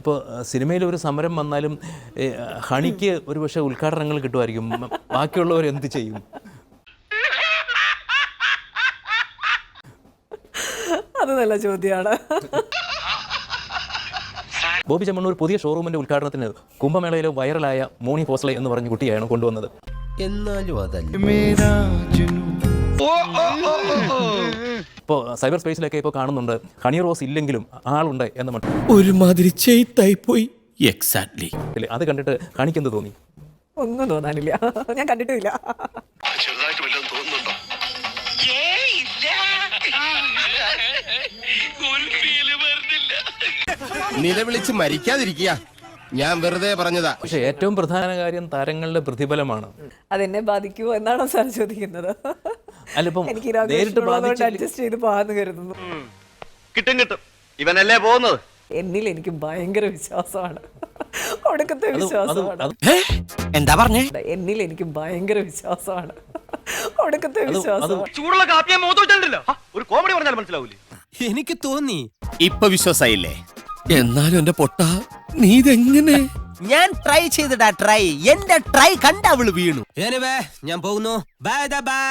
ഇപ്പോൾ സിനിമയിൽ ഒരു സമരം വന്നാലും ഹണിക്ക് ഒരു പക്ഷേ ഉദ്ഘാടനങ്ങൾ കിട്ടുമായിരിക്കും. ബാക്കിയുള്ളവർ എന്ത് ചെയ്യും? അത് നല്ല ചോദ്യമാണ് ബോബി ചമ്മണ്ണൂർ പുതിയ ഷോറൂമിന്റെ ഉദ്ഘാടനത്തിന് കുംഭമേളയിലെ വൈറലായ മോണി ഫോസ്ലെ എന്ന് പറഞ്ഞ കുട്ടിയാണ് കൊണ്ടുവന്നത്. എന്നാലും അതല്ല. ഇപ്പോൾ സൈബർ സ്പേസിലൊക്കെ ഇപ്പോൾ കാണുന്നുണ്ട്. ഹണി റോസ് ഇല്ലെങ്കിലും ആളുണ്ട് എന്ന് ഒരുമാതിരി ചെയ്ത്തായി പോയി എക്സാക്ട്ലി അത് കണ്ടിട്ട് ഹണിക്ക് എന്ത് തോന്നി? ഒന്നും തോന്നാനില്ല. ഞാൻ കണ്ടിട്ടില്ല ചെറുതായിട്ട് വല്ലതും തോന്നുന്നുണ്ടോ? നിലവിളിച്ച് മരിക്കാതിരിക്കുക. ഞാൻ വെറുതെ പറഞ്ഞതാ. പക്ഷെ ഏറ്റവും പ്രധാന കാര്യം താരങ്ങളുടെ പ്രതിഫലമാണ്. അതെന്നെ ബാധിക്കുമോ എന്നാണോ സാർ ചോദിക്കുന്നത്. അല്ല, ഇപ്പം എനിക്ക് നേരിട്ട് ബാധിച്ചില്ല- അഡ്ജസ്റ്റ് ചെയ്ത് പോകാന്ന് കരുതുന്നു. കിട്ടും കിട്ടും. ഇവനല്ലേ പോകുന്നത്? എന്നിൽ എനിക്ക് ഭയങ്കര വിശ്വാസമാണ്. ഒടുക്കത്തെ അത് അത് വിശ്വാസമാണ് അത് എന്താ പറഞ്ഞേ? എന്നിൽ എനിക്ക് ഭയങ്കര വിശ്വാസമാണ്. ഒടുക്കത്തെ അത് വിശ്വാസമാണ്. ചൂടുള്ള കാപ്പിയെ മുഖത്ത് വെച്ചിട്ടുണ്ടല്ലോ ഒരു കോമഡി പറഞ്ഞാൽ മനസ്സിലാവൂലേ? എനിക്ക് തോന്നി ഇപ്പൊ വിശ്വാസായില്ലേ? എന്നാലും എന്റെ പൊട്ട നീ ഇതെങ്ങനെ? ഞാൻ ട്രൈ ചെയ്തിടാ ട്രൈ എന്റെ ട്രൈ കണ്ട അവൾ വീണു. ഞാൻ പോകുന്നു. Bye bye